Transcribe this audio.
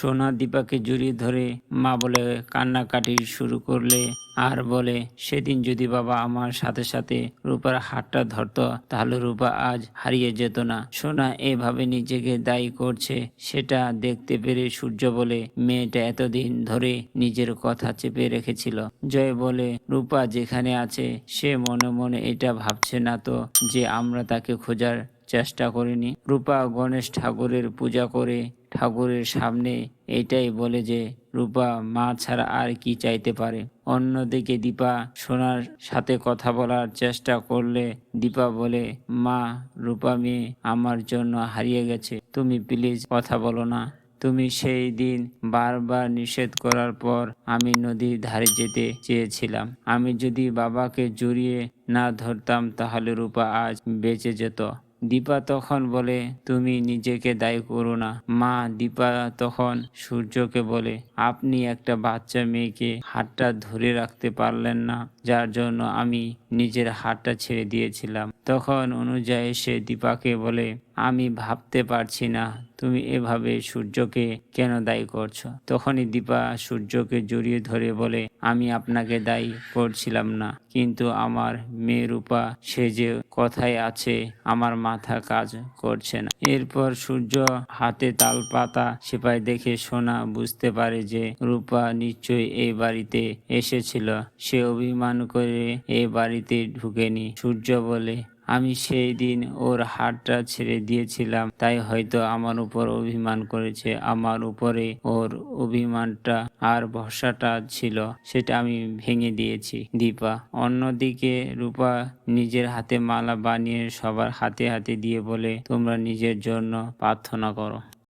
সোনা দীপাকে জড়িয়ে ধরে মা বলে কান্নাকাটি শুরু করলে আর বলে, সেদিন যদি বাবা আমার সাথে সাথে রূপার হাতটা ধরতো, তাহলে রূপা আজ হারিয়ে যেত না। সোনা এভাবে নিজেকে দায়ী করছে, সেটা দেখতে পেরে সূর্য বলে, মেয়েটা এতদিন ধরে নিজের কথা চেপে রেখেছিল। জয় বলে, রূপা যেখানে আছে, সে মনে মনে এটা ভাবছে না তো যে আমরা তাকে খোঁজার চেষ্টা করিনি? রূপা গণেশ ঠাকুরের পূজা করে ঠাকুরের সামনে এটাই বলে যে, রূপা, মা ছাড়া আর কি চাইতে পারে? অন্যদিকে দীপা সোনার সাথে কথা বলার চেষ্টা করলে দীপা বলে, মা, রূপা মেয়ে, আমার জন্য হারিয়ে গেছে। তুমি প্লিজ কথা বলো না। তুমি সেই দিন বারবার নিষেধ করার পর আমি নদীর ধারে যেতে চেয়েছিলাম। আমি যদি বাবাকে জড়িয়ে না ধরতাম, তাহলে রূপা আজ বেঁচে যেত। দীপা তখন বলে, তুমি নিজেকে দায়ী করো না। মা দীপা তখন সূর্যকে বলে, আপনি একটা বাচ্চা মেয়েকে হাতটা ধরে রাখতে পারলেন না, যার জন্য আমি নিজের হাতটা ছেড়ে দিয়েছিলাম। তখন অনুযায়ী সে দীপাকে বলে আমি ভাবতে পারছি না তুমি এভাবে সূর্যকে কেন দায়ী করছ? তখনই দীপা সূর্যকে জড়িয়ে ধরে বলে, আমি আপনাকে দায়ী করছিলাম না, কিন্তু আমার মেয়ে রূপা, সে যে কথায় আছে, আমার মাথা কাজ করছে না। এরপর সূর্য হাতে তাল পাতা সেপাই দেখে সোনা বুঝতে পারে যে রূপা নিশ্চয়ই এই বাড়িতে এসেছিল। সে অভিমান করে এই বাড়িতে ঢুকেনি। সূর্য বলে আমি সেই দিন ওর হাতটা ছেড়ে দিয়েছিলাম। তাই হয়তো আমার উপর অভিমান করেছে। আমার উপরে ওর অভিমানটা আর ভরসাটা ছিল, সেটা আমি ভেঙে দিয়েছি। দীপা, অন্যদিকে রূপা নিজের হাতে মালা বানিয়ে সবার হাতে হাতে দিয়ে বলে, তোমরা নিজের জন্য প্রার্থনা করো।